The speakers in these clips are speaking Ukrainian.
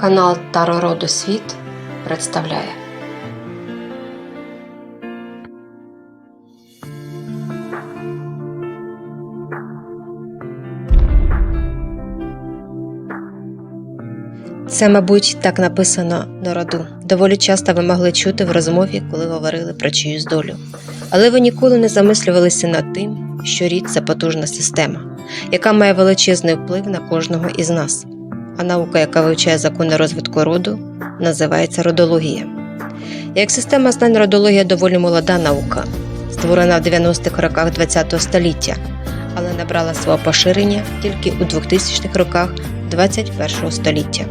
Канал Таро Роду Світ представляє. Це, мабуть, так написано на роду. Доволі часто ви могли чути в розмові, коли говорили про чиюсь долю. Але ви ніколи не замислювалися над тим, що рід це потужна система, яка має величезний вплив на кожного із нас. А наука, яка вивчає закони розвитку роду, називається родологія. Як система знань родологія доволі молода наука, створена в 90-х роках ХХ століття, але набрала свого поширення тільки у 2000-х роках 21 століття.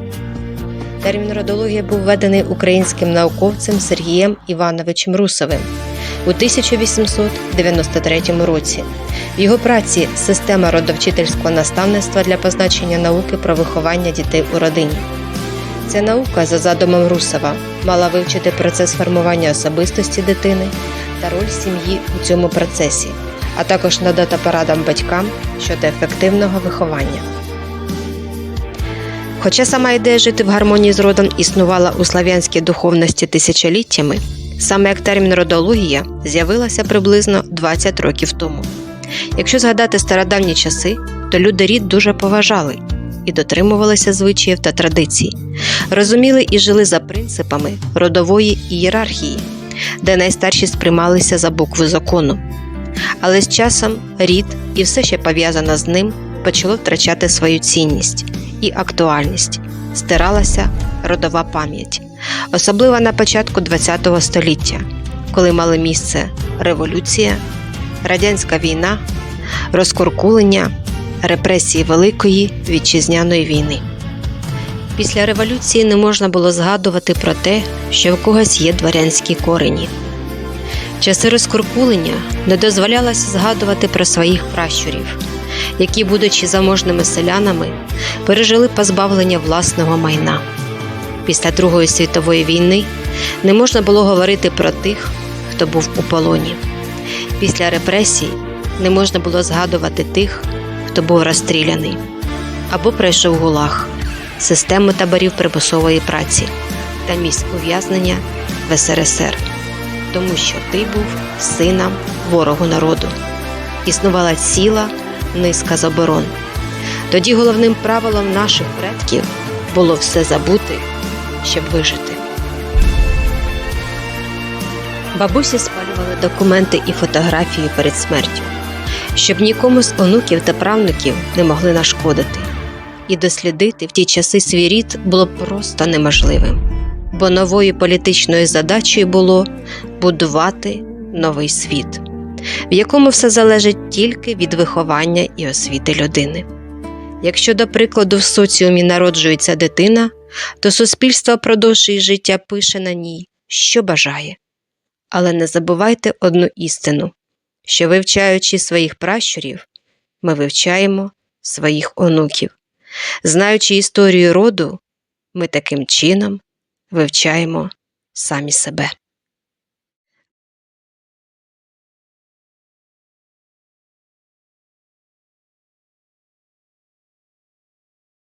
Термін родологія був введений українським науковцем Сергієм Івановичем Русовим у 1893 році. В його праці Система родовчительського наставництва для позначення науки про виховання дітей у родині. Ця наука, за задумом Русова, мала вивчити процес формування особистості дитини та роль сім'ї у цьому процесі, а також надати порадам батькам щодо ефективного виховання. Хоча сама ідея жити в гармонії з родом існувала у слав'янській духовності тисячоліттями, саме як термін родологія з'явилася приблизно 20 років тому. Якщо згадати стародавні часи, то люди рід дуже поважали і дотримувалися звичаїв та традицій, розуміли і жили за принципами родової ієрархії, де найстарші сприймалися за букви закону. Але з часом рід і все, що пов'язано з ним, почало втрачати свою цінність і актуальність, стиралася родова пам'ять, особливо на початку ХХ століття, коли мали місце революція, радянська війна, розкуркулення, репресії Великої вітчизняної війни. Після революції не можна було згадувати про те, що в когось є дворянські корені. Часи розкуркулення не дозволялося згадувати про своїх пращурів, які, будучи заможними селянами, пережили позбавлення власного майна. Після Другої світової війни не можна було говорити про тих, хто був у полоні. Після репресій не можна було згадувати тих, хто був розстріляний або пройшов гулаг, систему таборів примусової праці та місць ув'язнення в СРСР, тому що ти був сином ворогу народу. Існувала ціла низка заборон. Тоді головним правилом наших предків було все забути, щоб вижити. Бабусі спалювали документи і фотографії перед смертю, щоб нікому з онуків та правнуків не могли нашкодити. І дослідити в ті часи свій рід було просто неможливим, бо новою політичною задачею було будувати новий світ, в якому все залежить тільки від виховання і освіти людини. Якщо, до прикладу, в соціумі народжується дитина, то суспільство продовж її життя пише на ній, що бажає. Але не забувайте одну істину, що вивчаючи своїх пращурів, ми вивчаємо своїх онуків. Знаючи історію роду, ми таким чином вивчаємо самі себе.